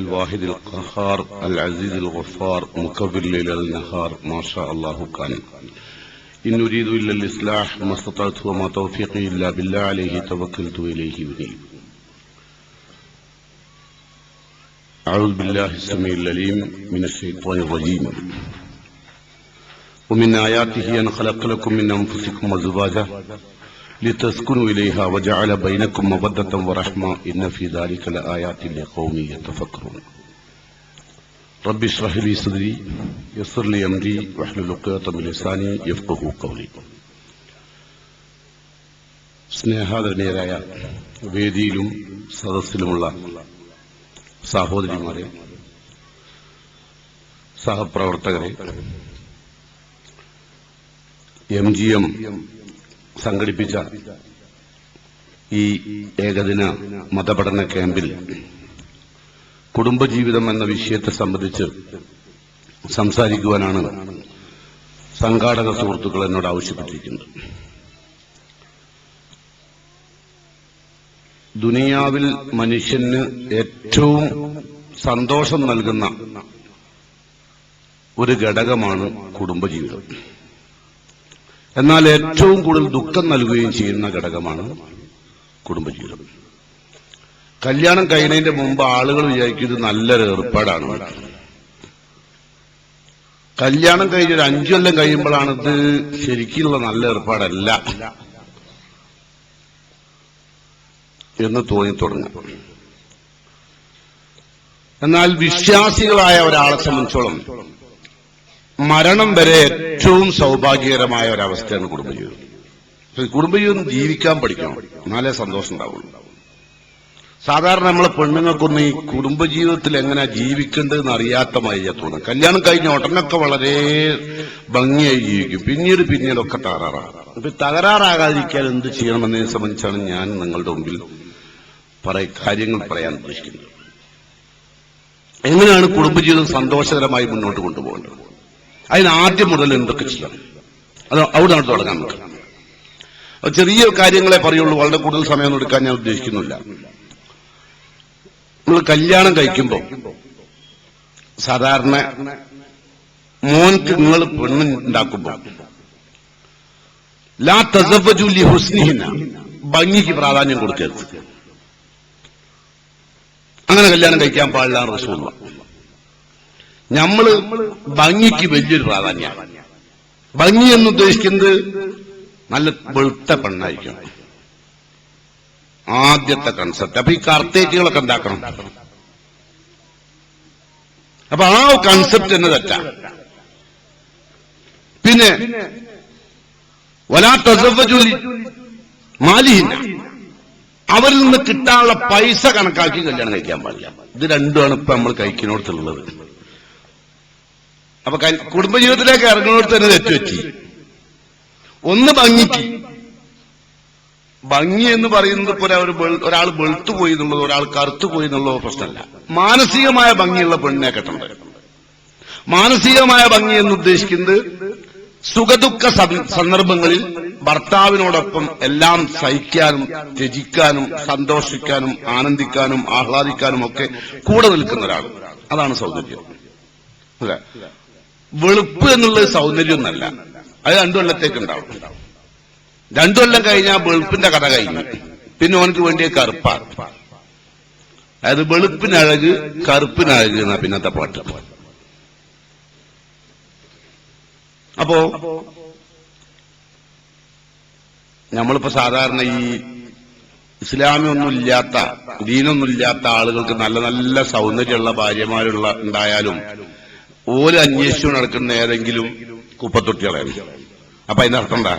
الواحد القهار العزيز الغفار مكبر الليل النهار. ما شاء الله كان. إن أريد إلا الإصلاح ما استطعت وما توفيقي إلا بالله عليه توكلت وإليه أنيب. أعوذ بالله السميع العليم من الشيطان الرجيم. ومن آياته أن خلق لكم من أنفسكم أزواجا لتسكنوا إليها وجعل بينكم مودة ورحمة إن في ذلك لآيات لقوم يتفكرون رب اشرح لي صدري يسر لي أمري واحلل عقدة من لساني يفقه قولي സ്നേഹാദരണീയരായ വേദിയിലും സദസ്സിലുമുള്ള സഹോദരിമാരെ സഹപ്രവർത്തകരെ എം ജി എം സംഘടിപ്പിച്ച ഈ ഏകദിന മതപഠന ക്യാമ്പിൽ കുടുംബജീവിതം എന്ന വിഷയത്തെ സംബന്ധിച്ച് സംസാരിക്കുവാനാണ് സംഘാടക സുഹൃത്തുക്കൾ എന്നോട് ആവശ്യപ്പെട്ടിരിക്കുന്നത്. ദുനിയാവിൽ മനുഷ്യന് ഏറ്റവും സന്തോഷം നൽകുന്ന ഒരു ഘടകമാണ് കുടുംബജീവിതം. എന്നാൽ ഏറ്റവും കൂടുതൽ ദുഃഖം നൽകുകയും ചെയ്യുന്ന ഘടകമാണ് കുടുംബജീവിതം. കല്യാണം കഴിയുന്നതിന്റെ മുമ്പ് ആളുകൾ വിചാരിക്കുന്നത് നല്ലൊരു ഏർപ്പാടാണ്. കല്യാണം കഴിഞ്ഞ ഒരു അഞ്ചു കൊല്ലം കഴിയുമ്പോഴാണ് ഇത് ശരിക്കുള്ള നല്ല ഏർപ്പാടല്ല എന്ന് തോന്നി തുടങ്ങും. എന്നാൽ വിശ്വാസികളായ ഒരാളെ സംബന്ധിച്ചോളം മരണം വരെ ഏറ്റവും സൗഭാഗ്യകരമായ ഒരവസ്ഥയാണ് കുടുംബജീവിതം. കുടുംബജീവിതം ജീവിക്കാൻ പഠിക്കണം. എന്നാലേ സന്തോഷം ഉണ്ടാവുള്ളൂ. സാധാരണ നമ്മളെ പെണ്ണുങ്ങൾക്കൊന്നും ഈ കുടുംബജീവിതത്തിൽ എങ്ങനെ ജീവിക്കേണ്ടതെന്ന് അറിയാത്ത മയ്യ തോന്നും കല്യാണം കഴിഞ്ഞ ഉടനൊക്കെ വളരെ ഭംഗിയായി ജീവിക്കും. പിന്നീട് പിന്നീടൊക്കെ തകരാറാകും അപ്പൊ തകരാറാകാതിരിക്കാൻ എന്ത് ചെയ്യണമെന്നതിനെ സംബന്ധിച്ചാണ് ഞാൻ നിങ്ങളുടെ മുമ്പിൽ പറയ കാര്യങ്ങൾ പറയാൻ ഉദ്ദേശിക്കുന്നത്. എങ്ങനെയാണ് കുടുംബജീവിതം സന്തോഷകരമായി മുന്നോട്ട് കൊണ്ടുപോകേണ്ടത്? അതിന് ആദ്യം മുതൽ എന്തൊക്കെ ചെയ്യണം? അത് അവിടെ നിന്ന് തുടങ്ങാൻ നമുക്ക്. ചെറിയ കാര്യങ്ങളെ പറയുള്ളൂ. വളരെ കൂടുതൽ സമയം എടുക്കാൻ ഞാൻ ഉദ്ദേശിക്കുന്നില്ല. നമ്മൾ കല്യാണം കഴിക്കുമ്പോൾ സാധാരണ മോൻക്ക് നിങ്ങൾ പെണ്ണ് ഉണ്ടാക്കുമ്പോൾ ലാ തസവജുലി ഹുസ്നിഹിന. ഭംഗിക്ക് പ്രാധാന്യം കൊടുക്കരുത്. അങ്ങനെ കല്യാണം കഴിക്കാൻ പാടില്ല റസൂള്ള നമ്മൾ ഭംഗിക്ക് വലിയൊരു പ്രാധാന്യമാണ് ഭംഗി എന്ന് ഉദ്ദേശിക്കുന്നത് നല്ല വെളുത്ത പെണ്ണായിരിക്കണം. ആദ്യത്തെ കൺസെപ്റ്റ് അപ്പൊ ഈ കർത്തേറ്റുകളൊക്കെ ഉണ്ടാക്കണം അപ്പൊ ആ കൺസെപ്റ്റ് തന്നെ തെറ്റാ. പിന്നെ വലാ തസവജുലി മാലിഹിന അവരിൽ നിന്ന് കിട്ടാനുള്ള പൈസ കണക്കാക്കി കല്യാണം കഴിക്കാൻ പാടില്ല. ഇത് രണ്ടുമാണ് ഇപ്പൊ നമ്മൾ കഴിക്കുന്നിടത്തുള്ളത്. അപ്പൊ കുടുംബജീവിതത്തിലേക്ക് ഇറങ്ങുന്നിടത്ത് തന്നെ തെറ്റുപറ്റി. ഒന്ന് ഭംഗിക്ക്. ഭംഗി എന്ന് പറയുന്നത് പോലെ ഒരു ഒരാൾ വെളുത്തു പോയി എന്നുള്ളത് ഒരാൾ കറുത്തു പോയി എന്നുള്ളത് പ്രശ്നമല്ല. മാനസികമായ ഭംഗിയുള്ള പെണ്ണിനെ കെട്ടേണ്ടത് മാനസികമായ ഭംഗി എന്ന് ഉദ്ദേശിക്കുന്നത് സുഖദുഃഖ സന്ദർഭങ്ങളിൽ ഭർത്താവിനോടൊപ്പം എല്ലാം സഹിക്കാനും രചിക്കാനും സന്തോഷിക്കാനും ആനന്ദിക്കാനും ആഹ്ലാദിക്കാനും ഒക്കെ കൂടെ നിൽക്കുന്ന ഒരാൾ അതാണ് സൗന്ദര്യം. അല്ലെ? വെളുപ്പ് എന്നുള്ളത് സൗന്ദര്യമൊന്നല്ല. അത് രണ്ടു കൊല്ലത്തേക്ക് ഉണ്ടാവും രണ്ടു കൊല്ലം കഴിഞ്ഞാൽ വെളുപ്പിന്റെ കഥ കഴിഞ്ഞു. പിന്നെ ഓനക്ക് വേണ്ടിയ കറുപ്പാണ്. അതായത് വെളുപ്പിനഴക് കറുപ്പിനഴക് എന്നാ പിന്നത്തെ പാട്ട്. അപ്പോ നമ്മളിപ്പോ സാധാരണ ഈ ഇസ്ലാമിയൊന്നും ഇല്ലാത്ത ദീനൊന്നും ഇല്ലാത്ത ആളുകൾക്ക് നല്ല നല്ല സൗന്ദര്യമുള്ള ഭാര്യമാരുള്ള ഉണ്ടായാലും ഓൽ അന്വേഷിച്ചു നടക്കുന്ന ഏതെങ്കിലും കുപ്പത്തൊട്ടികളായി അപ്പൊ അതിന്റെ അർത്ഥം എന്താ?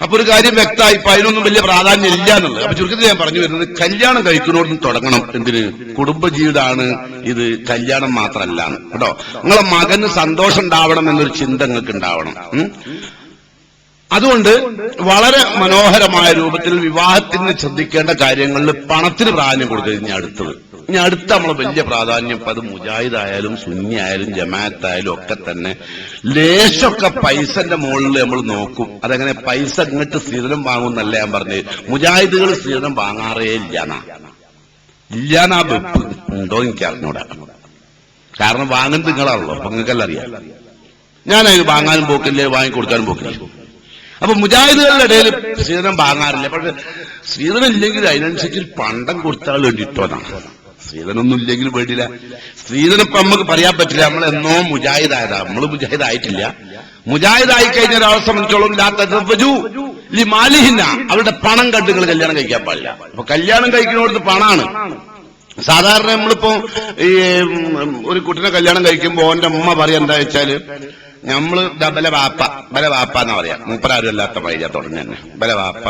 അപ്പൊ ഒരു കാര്യം വ്യക്തമായി ഇപ്പൊ അതിനൊന്നും വലിയ പ്രാധാന്യം ഇല്ല എന്നുള്ളത്. അപ്പൊ ചുരുക്കത്തിൽ ഞാൻ പറഞ്ഞു വരുന്നത് കല്യാണം കഴിക്കുന്നോടും തുടങ്ങണം എന്തിന്? കുടുംബജീവിതമാണ് ഇത് കല്യാണം മാത്രമല്ല കേട്ടോ? നിങ്ങളെ മകന് സന്തോഷം ഉണ്ടാവണം എന്നൊരു ചിന്ത നിങ്ങൾക്ക് ഉണ്ടാവണം അതുകൊണ്ട് വളരെ മനോഹരമായ രൂപത്തിൽ വിവാഹത്തിന് ശ്രദ്ധിക്കേണ്ട കാര്യങ്ങളിൽ പണത്തിന് പ്രാധാന്യം കൊടുക്കരുത് ഇനി അടുത്തത്. ഇനി അടുത്ത നമ്മൾ വലിയ പ്രാധാന്യം ഇപ്പൊ അത് മുജാഹിദ് ആയാലും സുന്നി ആയാലും ജമാഅത്ത് ആയാലും ഒക്കെ തന്നെ ലേശമൊക്കെ പൈസന്റെ മുകളിൽ നമ്മൾ നോക്കും. അതങ്ങനെ പൈസ ഇങ്ങോട്ട് സ്ത്രീധനം വാങ്ങുന്നല്ല ഞാൻ പറഞ്ഞത് മുജാഹിദുകൾ സ്ത്രീധനം വാങ്ങാറേ ഇല്ലാന്നാ. ഇല്ലാന്നാ വെപ്പ് ഉണ്ടോ എനിക്ക് അറിഞ്ഞൂടാ. കാരണം വാങ്ങുന്നത് നിങ്ങളാണല്ലോ അപ്പൊ നിങ്ങൾക്കെല്ലാം അറിയാം. ഞാനത് വാങ്ങാനും പോക്കില്ലേ വാങ്ങിക്കൊടുക്കാനും പോക്കില്ല. അപ്പൊ മുജാഹിദുകളുടെ ഇടയിൽ സ്ത്രീധനം വാങ്ങാറില്ല പക്ഷെ സ്ത്രീധനം ഇല്ലെങ്കിൽ അതിനനുസരിച്ച് പണ്ടം കൊടുത്താൽ വേണ്ടിട്ടോന്നാണ് സ്ത്രീധനൊന്നും ഇല്ലെങ്കിൽ വേണ്ടില്ല സ്ത്രീധനം ഇപ്പൊ നമുക്ക് പറയാൻ പറ്റില്ല. നമ്മൾ എന്നോ മുജാഹിദായതാ നമ്മൾ മുജാഹിദായിട്ടില്ല. മുജാഹിദായി കഴിഞ്ഞ ഒരാളെ സംബന്ധിച്ചോളം ലാത്തജു മാലിഹിന്ന അവരുടെ പണം കണ്ട് നിങ്ങൾ കല്യാണം കഴിക്കാൻ പാടില്ല. അപ്പൊ കല്യാണം കഴിക്കുന്നിടത്ത് പണമാണ് സാധാരണ നമ്മളിപ്പോ ഈ ഒരു കുട്ടിനെ കല്യാണം കഴിക്കുമ്പോ ഓന്റെ അമ്മ പറയാ എന്താ വെച്ചാൽ നമ്മൾ ബല വാപ്പ ബല വാപ്പ എന്നാ പറയാ. മൂപ്പരാരും അല്ലാത്ത പൈജ തുടങ്ങി തന്നെ. ബല വാപ്പ.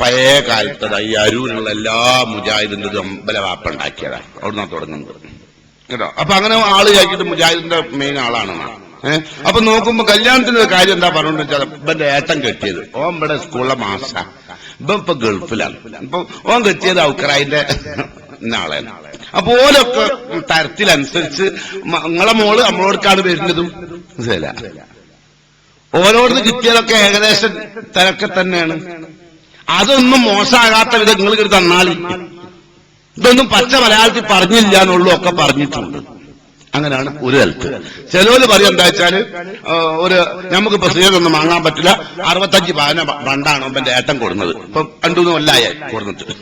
പഴയ കാലത്ത് ദാ ഈ അരൂരിലുള്ള എല്ലാ മുജാഹിദിന്റെ ബല വാപ്പ ഉണ്ടാക്കിയതാണ് അവിടുന്ന് തുടങ്ങുന്നത്. കേട്ടോ? അപ്പൊ അങ്ങനെ ആൾ കഴിച്ചിട്ട് മുജാഹിദിന്റെ മെയിൻ ആളാണ് ഏഹ് അപ്പൊ നോക്കുമ്പോ കല്യാണത്തിന്റെ കാര്യം എന്താ പറഞ്ഞോണ്ട് വെച്ചാൽ ഇവന്റെ ഏട്ടൻ കെട്ടിയത്. ഓൻ ഇവിടെ സ്കൂളിലെ മാസ ഇപ്പൊ ഇപ്പൊ ഗൾഫിലാണ്. ഇപ്പൊ ഓൻ കെട്ടിയത് ഔക്കറായിന്റെ നാളെ. അപ്പൊ ഓരൊക്കെ തരത്തിലനുസരിച്ച് നിങ്ങളെ മോൾ നമ്മളോടക്കാണ് വരുന്നതും മനസ്സിലായില്ല ഓരോരുന്ന് കിട്ടിയതൊക്കെ ഏകദേശം തിരക്കെ തന്നെയാണ്. അതൊന്നും മോശമാകാത്ത വിധം നിങ്ങൾ ഇത് തന്നാളി. ഇതൊന്നും പച്ച മലയാളത്തിൽ പറഞ്ഞില്ല എന്നുള്ളൂ ഒക്കെ പറഞ്ഞിട്ടുണ്ട്. അങ്ങനെയാണ് ഒരു തലത്ത് ചിലവര് പറയും എന്താ വെച്ചാൽ ആ, ഒരു നമുക്കിപ്പോ സ്ത്രീകളൊന്നും വാങ്ങാൻ പറ്റില്ല. അറുപത്തഞ്ച് പവന പണ്ടാണ് എന്റെ ഏട്ടം കൊടുക്കുന്നത് ഇപ്പൊ രണ്ടുമൂന്ന് കൊല്ലായ കൊടുത്തിട്ട്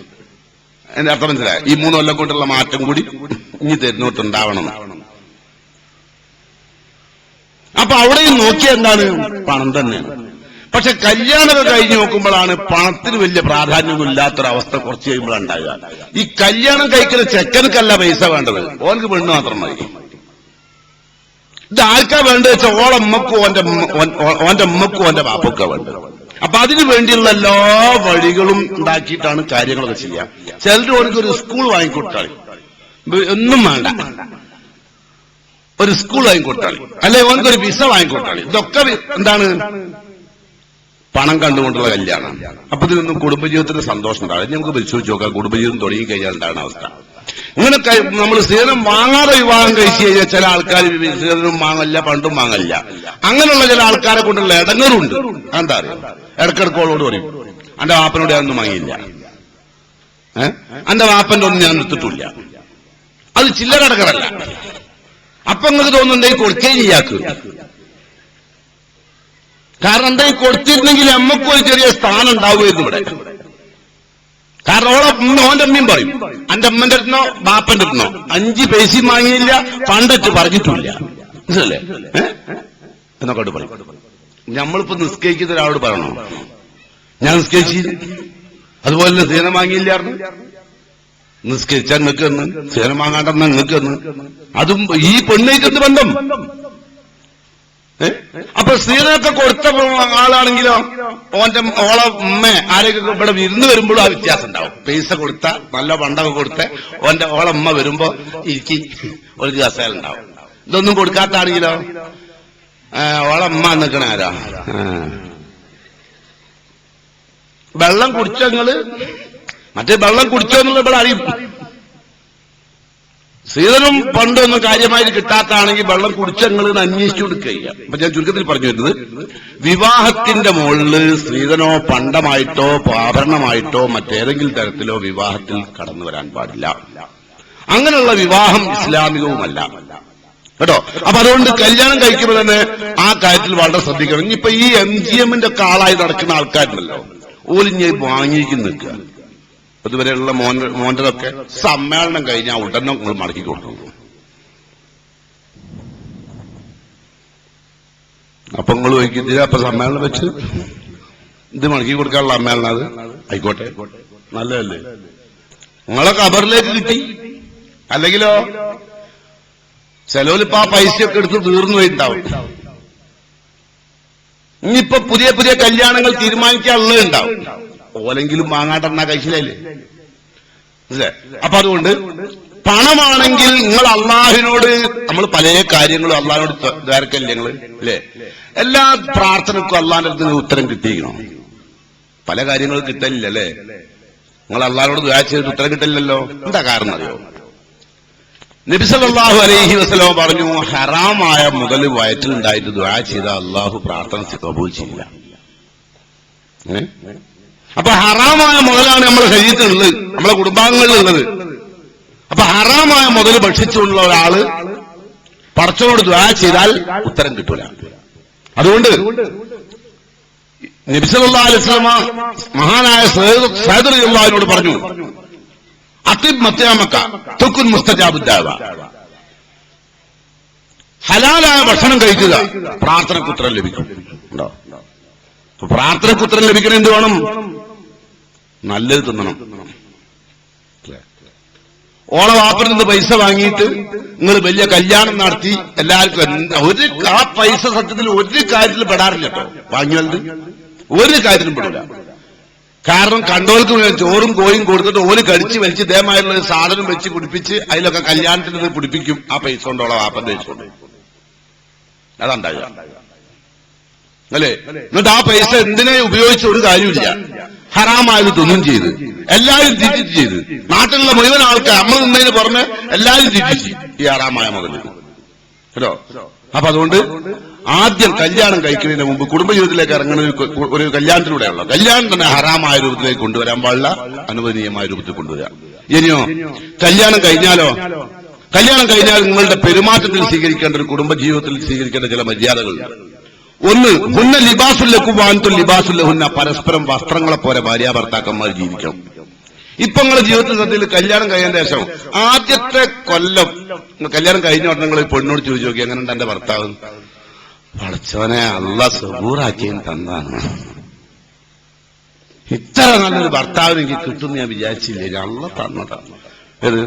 എന്റെ അർത്ഥം മനസ്സിലായ? ഈ മൂന്ന് കൊല്ലം കൊണ്ടുള്ള മാറ്റം കൂടി ഇനി തരുന്നോട്ട് ഉണ്ടാവണം അപ്പൊ അവിടെയും നോക്കിയ എന്താണ്? പണം തന്നെയാണ്. പക്ഷെ കല്യാണമൊക്കെ കഴിഞ്ഞ് നോക്കുമ്പോഴാണ് പണത്തിന് വലിയ പ്രാധാന്യമൊന്നും ഇല്ലാത്തൊരവസ്ഥ കുറച്ച് കഴിയുമ്പോഴാണ് ഉണ്ടാകുക. ഈ കല്യാണം കഴിക്കുന്ന ചെക്കനക്കല്ല പൈസ വേണ്ടത്. ഓനക്ക് പെണ്ണ് മാത്രം മതി. ഇത് ആർക്കാ വേണ്ടത് വെച്ചാൽ ഓളമ്മക്കും ഓന്റെ ഓന്റെ ഉമ്മക്കും ഓന്റെ ബാപ്പൊക്കെ വേണ്ടത്. അപ്പൊ അതിനു വേണ്ടിയുള്ള എല്ലാ വഴികളും ഉണ്ടാക്കിയിട്ടാണ് കാര്യങ്ങളൊക്കെ ചെയ്യുക. ചിലർ ഓനക്കൊരു സ്കൂൾ വാങ്ങിക്കൊടുത്താൽ. ഒന്നും വേണ്ട. ഒരു സ്കൂൾ വാങ്ങിക്കൊടുത്താളി. അല്ലെ ഓനക്കൊരു വിസ വാങ്ങിക്കൊടുത്താളി. ഇതൊക്കെ എന്താണ്? പണം കണ്ടുകൊണ്ടുള്ള കല്യാണം. അപ്പൊ ഇതിനൊന്നും കുടുംബജീവിതത്തിന്റെ സന്തോഷം ഉണ്ടാവും ഇനി നമുക്ക് പരിശോധിച്ച് നോക്കാം. കുടുംബജീവിതം തുടങ്ങി കഴിഞ്ഞാൽ എന്താണ് അവസ്ഥ? ഇങ്ങനെ നമ്മൾ സ്ഥിരം വാങ്ങാതെ വിവാഹം കഴിച്ചു കഴിഞ്ഞാൽ ചില ആൾക്കാർ സ്ഥിരം വാങ്ങല്ല പണ്ടും വാങ്ങല്ല. അങ്ങനെയുള്ള ചില ആൾക്കാരെ കൊണ്ടുള്ള ഇടങ്ങറുണ്ട് എന്താ അറിയാം? ഇടക്കിടക്കോളോട് പറയും എന്റെ വാപ്പനോട് ഞാനൊന്നും വാങ്ങിയില്ല. ഏഹ് എന്റെ വാപ്പന്റെ ഒന്നും ഞാൻ എടുത്തിട്ടില്ല. അത് ചില്ലറ ഇടങ്ങറല്ല അപ്പൊ നിങ്ങൾക്ക് തോന്നുന്നുണ്ടെങ്കിൽ കൊടുക്കേ ചെയ്യാക്ക് കാരണം എന്താ കൊടുത്തിരുന്നെങ്കിൽ അമ്മക്കും ഒരു ചെറിയ സ്ഥാനം ഉണ്ടാവുമായിരുന്നു ഇവിടെ. കാരണം ഓളെ ഓന്റെ അമ്മയും പറയും എന്റെ അമ്മന്റെ അടുത്തോ ബാപ്പന്റെ അടുത്തോ? അഞ്ച് പൈസയും വാങ്ങിയില്ല പണ്ടറ്റ് പറഞ്ഞിട്ടില്ല. മനസ്സിലല്ലേ? എന്നൊക്കെ പറയും. നമ്മളിപ്പോ നിസ്കരിക്കുന്ന ഒരാളോട് പറയണോ? ഞാൻ നിസ്കരിച്ചു അതുപോലെ തന്നെ സീനം വാങ്ങിയില്ലായിരുന്നു. നിസ്കരിച്ച നിൽക്കുന്നു സീനം വാങ്ങാണ്ടെന്ന് നിൽക്കുന്നു. അതും ഈ പെണ്ണേക്കെന്ത് ബന്ധം? അപ്പൊ സ്ത്രീകളൊക്കെ കൊടുത്ത ആളാണെങ്കിലോ ഓന്റെ ഓളെ ഉമ്മ ആരെയൊക്കെ ഇവിടെ ഇരുന്ന് വരുമ്പോഴും ആ വ്യത്യാസം ഉണ്ടാവും. പൈസ കൊടുത്ത നല്ല പണ്ടൊക്കെ കൊടുത്ത ഓന്റെ ഓളെ ഉമ്മ വരുമ്പോ ഇരിക്കി ഒരു ദിവസം ഉണ്ടാവും. ഇതൊന്നും കൊടുക്കാത്താണെങ്കിലോ ഓളെ ഉമ്മ നിൽക്കണ ആരാ. വെള്ളം കുടിച്ചോ നിങ്ങൾ? മറ്റേ വെള്ളം കുടിച്ചോ എന്നുള്ള ഇവിടെ അറിയും. സീതനും പണ്ടൊന്നും കാര്യമായിട്ട് കിട്ടാത്താണെങ്കിൽ വെള്ളം കുടിച്ച ഞങ്ങൾ അന്വേഷിച്ചു കൊടുക്കുക അപ്പൊ ഞാൻ ചുരുക്കത്തിൽ പറഞ്ഞു വരുന്നത് വിവാഹത്തിന്റെ മുകളിൽ സ്ത്രീധനോ പണ്ടമായിട്ടോ ആഭരണമായിട്ടോ മറ്റേതെങ്കിലും തരത്തിലോ വിവാഹത്തിൽ കടന്നു വരാൻ പാടില്ല. അങ്ങനെയുള്ള വിവാഹം ഇസ്ലാമികവുമല്ല. കേട്ടോ? അപ്പൊ അതുകൊണ്ട് കല്യാണം കഴിക്കുമ്പോൾ തന്നെ ആ കാര്യത്തിൽ വളരെ ശ്രദ്ധിക്കണം. ഇപ്പൊ ഈ എം ജി എമ്മിന്റെ ഒക്കെ ആളായി നടക്കുന്ന ആൾക്കാരുണ്ടല്ലോ ഓലിഞ്ഞ് വാങ്ങിക്കുന്നു നിൽക്കുക. ഇതുവരെയുള്ള മോൻ മോന്റെതൊക്കെ സമ്മേളനം കഴിഞ്ഞാൽ ഉടനെ നിങ്ങൾ മടക്കി കൊടുക്കും അപ്പൊ നിങ്ങൾ ചോദിക്കുന്നില്ല അപ്പൊ സമ്മേളനം വെച്ച്? ഇത് മടക്കി കൊടുക്കാനുള്ള സമ്മേളനം അത്? ആയിക്കോട്ടെ. നല്ലതല്ലേ? നിങ്ങളെ കബറിലേക്ക് കിട്ടി? അല്ലെങ്കിലോ? ചെലവിലിപ്പോ ആ പൈസയൊക്കെ എടുത്ത് തീർന്നു പോയിട്ടുണ്ടാവും. ഇനിയിപ്പോ പുതിയ പുതിയ കല്യാണങ്ങൾ തീരുമാനിക്കാനുള്ളത് ഉണ്ടാവും ഓലെങ്കിലും മാങ്ങാട്ടെണ്ണ കഴിച്ചില്ലേ അപ്പൊ അതുകൊണ്ട് പണമാണെങ്കിൽ നിങ്ങൾ അള്ളാഹിനോട് നമ്മൾ പല കാര്യങ്ങളും അള്ളാഹിനോട് ദ്വാരക്കല്ലേ നിങ്ങൾ അല്ലേ? എല്ലാ പ്രാർത്ഥനക്കും അള്ളാഹിന്റെ അടുത്ത് ഉത്തരം കിട്ടിയിരിക്കണം. പല കാര്യങ്ങളും കിട്ടലില്ല അല്ലേ? നിങ്ങൾ അള്ളാഹിനോട് ദ്വാ ചെയ്തിട്ട് ഉത്തരം കിട്ടില്ലല്ലോ എന്താ കാരണം അറിയോ? നബിസലാഹു അലൈഹി വസ്ലം പറഞ്ഞു ഹറാമായ മുതൽ വയറ്റിലുണ്ടായിട്ട് ദ്വാ ചെയ്ത അള്ളാഹു പ്രാർത്ഥന കബൂൽ ചെയ്യില്ല? അപ്പൊ ഹറാമായ മുതലാണ് നമ്മുടെ ശരീരത്തിലുള്ളത്. നമ്മളെ കുടുംബാംഗങ്ങളിലുള്ളത്. അപ്പൊ ഹറാമായ മുതൽ ഭക്ഷിച്ചുള്ള ഒരാൾ പടച്ചോട് ദ്വാ ചെയ്താൽ ഉത്തരം കിട്ടൂല. അതുകൊണ്ട് നബിസല്ലാ അലിസ്ലമ മഹാനായ സൈദുല്ലാഹിനോട് പറഞ്ഞു അത്തിബ് മത്യാമക്ക തുക്കുൻ മുസ്തജാബുദ്ദാവ ഹലാലായ ഭക്ഷണം കഴിക്കുക പ്രാർത്ഥനക്കുത്രം ലഭിക്കും. ഉത്തരം ലഭിക്കണം എന്ത് വേണം? നല്ലത് തിന്നണം. ഓളെ വാപ്പിൽ നിന്ന് പൈസ വാങ്ങിയിട്ട് നിങ്ങൾ വലിയ കല്യാണം നടത്തി എല്ലാവർക്കും ഒരു ആ പൈസ സത്യത്തിൽ ഒരു കാര്യത്തിൽ പെടാറില്ല കേട്ടോ. വാങ്ങിയത് ഒരു കാര്യത്തിലും പെടില്ല. കാരണം കണ്ടോൾക്ക് ചോറും കോയും കൊടുത്തിട്ട് ഓൽ കടിച്ച് വലിച്ച് ഇതേമായുള്ള ഒരു സാധനം വെച്ച് കുടിപ്പിച്ച് അതിലൊക്കെ കല്യാണത്തിന് പിടിപ്പിക്കും ആ പൈസ കൊണ്ടോളാം വാപ്പന്റെ പൈസ കൊണ്ട്. അതുണ്ടാകുക അല്ലേ? എന്നിട്ട് ആ പൈസ എന്തിനെ ഉപയോഗിച്ച ഒരു കാര്യമില്ല ഹറാമായത് തിന്നും ചെയ്ത്. എല്ലാവരും തിരിച്ചു ചെയ്ത്. നാട്ടിലുള്ള മുഴുവൻ ആൾക്കാർ നമ്മൾ നിന്നതിന് പുറമെ എല്ലാവരും തിരിച്ചു ഈ ഹറാമായ മകന്. കേട്ടോ? അപ്പൊ അതുകൊണ്ട് ആദ്യം കല്യാണം കഴിക്കുന്നതിന് മുമ്പ് കുടുംബജീവിതത്തിലേക്ക് ഇറങ്ങുന്ന ഒരു കല്യാണത്തിലൂടെയുള്ള കല്യാണം തന്നെ ഹറാമായ രൂപത്തിലേക്ക് കൊണ്ടുവരാൻ പാടില്ല. അനുവദനീയമായ രൂപത്തിൽ കൊണ്ടുവരാം. ഇനിയോ കല്യാണം കഴിഞ്ഞാലോ? കല്യാണം കഴിഞ്ഞാൽ നിങ്ങളുടെ പെരുമാറ്റത്തിൽ സ്വീകരിക്കേണ്ട ഒരു കുടുംബജീവിതത്തിൽ സ്വീകരിക്കേണ്ട ചില മര്യാദകളുണ്ട് ഒന്ന് ഹുന്ന ലിബാസുല്ലക്കും വാൻതു ലിബാസുല്ലഹുന്ന പരസ്പരം വസ്ത്രങ്ങളെ പോലെ ഭാര്യ ഭർത്താക്കന്മാർ ജീവിക്കണം. ഇപ്പൊ നിങ്ങളുടെ ജീവിതത്തിൽ സത്യത്തിൽ കല്യാണം കഴിയാൻ ശേഷം ആദ്യത്തെ കൊല്ലം കല്യാണം കഴിഞ്ഞ ഉടനെ നിങ്ങൾ പെണ്ണോട് ചോദിച്ചു നോക്കി എങ്ങനെയുണ്ട് എന്റെ ഭർത്താവ്? വളച്ചവനെ അല്ല സബൂറാക്കിയും തന്നാണ്. ഇത്ര നല്ലൊരു ഭർത്താവിന് എനിക്ക് ഞാൻ വിചാരിച്ചില്ലേ. അള്ള തന്നതാണ് ഏത്?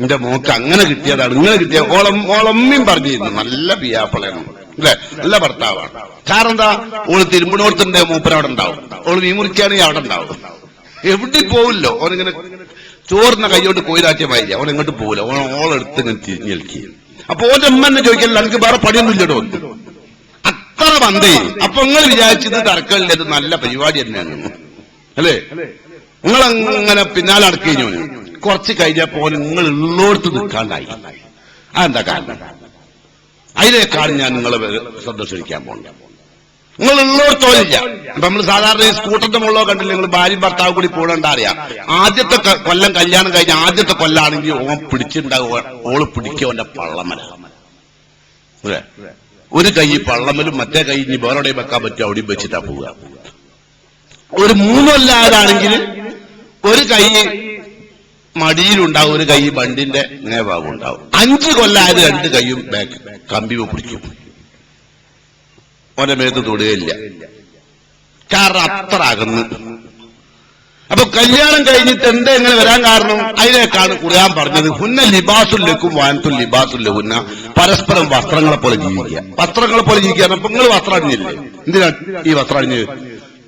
എന്റെ മോക്ക് അങ്ങനെ കിട്ടിയതാണ് ഇങ്ങനെ കിട്ടിയ ഓളം ഓളമ്മയും പറഞ്ഞിരുന്നു. നല്ല പിയാപ്പളയാണ്. അല്ലെ? നല്ല ഭർത്താവാണ്. കാരണം എന്താ ഓൾ തിരുമ്പണോടത്തുണ്ട് മൂപ്പര അവിടെ ഉണ്ടാവും. ഓൾ മീൻ അവിടെ ഉണ്ടാവും. എവിടെ പോവില്ലോ. ഓനിങ്ങനെ ചോറിന കൈയോട്ട് കോയിലാക്കിയ മാതിരി അവൻ എങ്ങോട്ട് പോവില്ല. ഓൻ ഓളെടുത്ത് ഇങ്ങനെ തിരിഞ്ഞു നിൽക്കി. അപ്പൊ ഓന്റെ അമ്മ എന്നെ ചോദിക്കല്ല എനിക്ക് വേറെ പണിയൊന്നും ഇല്ലടോ അത്ര ബന്ധേ അപ്പൊ നിങ്ങൾ വിചാരിച്ചത് തർക്കമില്ല. ഇത് നല്ല പരിപാടി തന്നെയാണ്. അല്ലേ? നിങ്ങൾ അങ്ങനെ പിന്നാലെ അടക്കഴിഞ്ഞു കുറച്ച് കഴിഞ്ഞപ്പോൾ നിങ്ങൾ ഉള്ളോടത്ത് നിൽക്കാണ്ടായി അതെന്താ കാരണം? അതിനേക്കാണ് ഞാൻ നിങ്ങളെ ക്ഷണിക്കാൻ പോകുന്നത് നിങ്ങൾ ഉള്ളോടത്തോലില്ല ഇപ്പൊ നമ്മൾ സാധാരണ ഈ സ്കൂട്ടറിന്റെ മുകളിലോ കണ്ടില്ല? നിങ്ങൾ ഭാര്യയും ഭർത്താവ് കൂടി പോകണ്ട അറിയാം? ആദ്യത്തെ കൊല്ലം കല്യാണം കഴിഞ്ഞ ആദ്യത്തെ കൊല്ലാണെങ്കിൽ ഓൻ പിടിച്ചിട്ടുണ്ടാകും ഓൾ പിടിക്കുക ഓന്റെ പള്ളമല? ഒരു കൈ പള്ളമലും മറ്റേ കൈ ഇനി വേറെ വെക്കാൻ പറ്റും അവിടെയും വെച്ചിട്ടാ പോവുക. ഒരു മൂന്നൊല്ലാതാണെങ്കിൽ ഒരു കൈ മടിയിലുണ്ടാവും ഒരു കൈ ബണ്ടിന്റെ ഇങ്ങനെ ഭാഗം ഉണ്ടാവും അഞ്ച് കൊല്ലായത് രണ്ട് കൈയും ബാക്ക് കമ്പി പിടിക്കും. ഓന്റെ മേത്ത് തൊടുകയില്ല. കാരണം അത്ര അകന്ന്. അപ്പൊ കല്യാണം കഴിഞ്ഞിട്ട് എന്താ ഇങ്ങനെ വരാൻ കാരണം? അതിനേക്കാണ് ഖുർആൻ പറഞ്ഞത് ഹുന്ന ലിബാസുല്ലക്കും വാനത്തുൽ ലിബാസുല്ല ഹുന്ന പരസ്പരം വസ്ത്രങ്ങളെ പോലെ ജീവിക്കുക. വസ്ത്രങ്ങളെ പോലെ ജീവിക്കുക അപ്പൊ നിങ്ങൾ വസ്ത്രം അണിഞ്ഞില്ലേ? എന്തിനാ ഈ വസ്ത്രം അണിഞ്ഞ്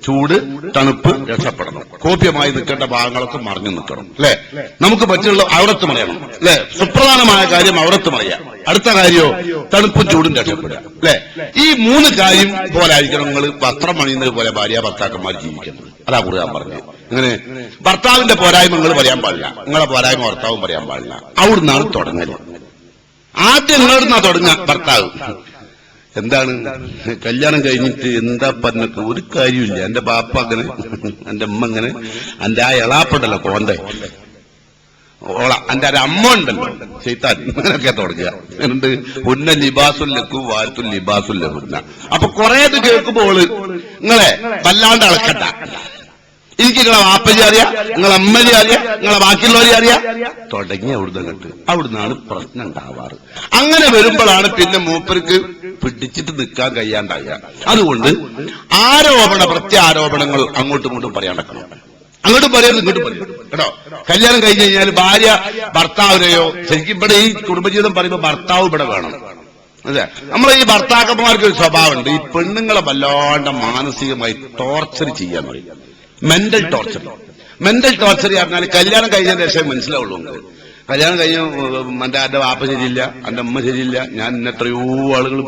ചൂട് തണുപ്പ് രക്ഷപ്പെടണം. കോപ്യമായി നിൽക്കേണ്ട ഭാഗങ്ങളൊക്കെ മറിഞ്ഞു നിൽക്കണം. അല്ലെ? നമുക്ക് പറ്റുള്ള അവിടത്ത് മറിയണം അല്ലെ? സുപ്രധാനമായ കാര്യം അവിടത്ത് മറിയാം അടുത്ത കാര്യോ? തണുപ്പും ചൂടും രക്ഷപ്പെടുക. അല്ലെ? ഈ മൂന്ന് കാര്യം പോലെ ആയിരിക്കണം നിങ്ങൾ വസ്ത്രം അണിയുന്നത് പോലെ ഭാര്യ ഭർത്താക്കന്മാർ ജീവിക്കുന്നത്. അതാ ഖുർആൻ പറഞ്ഞത്. അങ്ങനെ ഭർത്താവിന്റെ പോരായ്മ നിങ്ങൾ പറയാൻ പാടില്ല. നിങ്ങളെ പോരായ്മ ഭർത്താവും പറയാൻ പാടില്ല. അവിടുന്നാണ് തുടങ്ങുന്നത് ആദ്യം നിങ്ങളിടുന്നാ തുടങ്ങുക ഭർത്താവ്. എന്താണ്? കല്യാണം കഴിഞ്ഞിട്ട് എന്താ പറഞ്ഞിട്ട് ഒരു കാര്യമില്ല എന്റെ ബാപ്പ അങ്ങനെ എന്റെ അമ്മ അങ്ങനെ എന്റെ ആ എളാപ്പുണ്ടല്ലോ കോണ്ടെ ഓള എന്റെ ഒരു അമ്മ ഉണ്ടല്ലോ ചെയ്താൻ അങ്ങനെയൊക്കെ തുടങ്ങുക എന്നിട്ട് ഉന്ന ലിബാസുല്ലക്കും വാരത്തുൽ ലിബാസുല്ല അപ്പൊ കൊറേ ഇത് കേൾക്കുമ്പോൾ നിങ്ങളെ വല്ലാണ്ട് അളക്കട്ട എനിക്ക് നിങ്ങളെ വാപ്പജി അറിയാം? നിങ്ങളെ അമ്മജി അറിയാം? നിങ്ങളെ ബാക്കിയുള്ളവരെ അറിയാം? തുടങ്ങി അവിടുന്ന് കണ്ട് അവിടുന്നാണ് പ്രശ്നം ഉണ്ടാവാറ്. അങ്ങനെ വരുമ്പോഴാണ് പിന്നെ മൂപ്പർക്ക് പിടിച്ചിട്ട് നിൽക്കാൻ കഴിയാണ്ടായ. അതുകൊണ്ട് ആരോപണ പ്രത്യാരോപണങ്ങൾ അങ്ങോട്ടും ഇങ്ങോട്ടും പറയാൻ നടക്കണം. അങ്ങോട്ടും പറയരുത് ഇങ്ങോട്ടും പറയരുത്. കേട്ടോ? കല്യാണം കഴിഞ്ഞു കഴിഞ്ഞാൽ ഭാര്യ ഭർത്താവിനെയോ ശരിക്കും ഇവിടെ ഈ കുടുംബജീവിതം പറയുമ്പോൾ ഭർത്താവ് ഇവിടെ വേണം. അതെ. നമ്മളെ ഈ ഭർത്താക്കന്മാർക്ക് ഒരു സ്വഭാവമുണ്ട്. ഈ പെണ്ണുങ്ങളെ വല്ലാണ്ട് മാനസികമായി ടോർച്ചർ ചെയ്യാൻ പറയും മെന്റൽ ടോർച്ചർ മെന്റൽ ടോർച്ചർ പറഞ്ഞാൽ കല്യാണം കഴിഞ്ഞ ശേഷം മനസ്സിലാവുള്ളൂ കല്യാണം കഴിഞ്ഞ എന്റെ എന്റെ വാപ്പ ശരിയില്ല എന്റെ അമ്മ ശരിയില്ല ഞാൻ എത്രയോ ആളുകൾ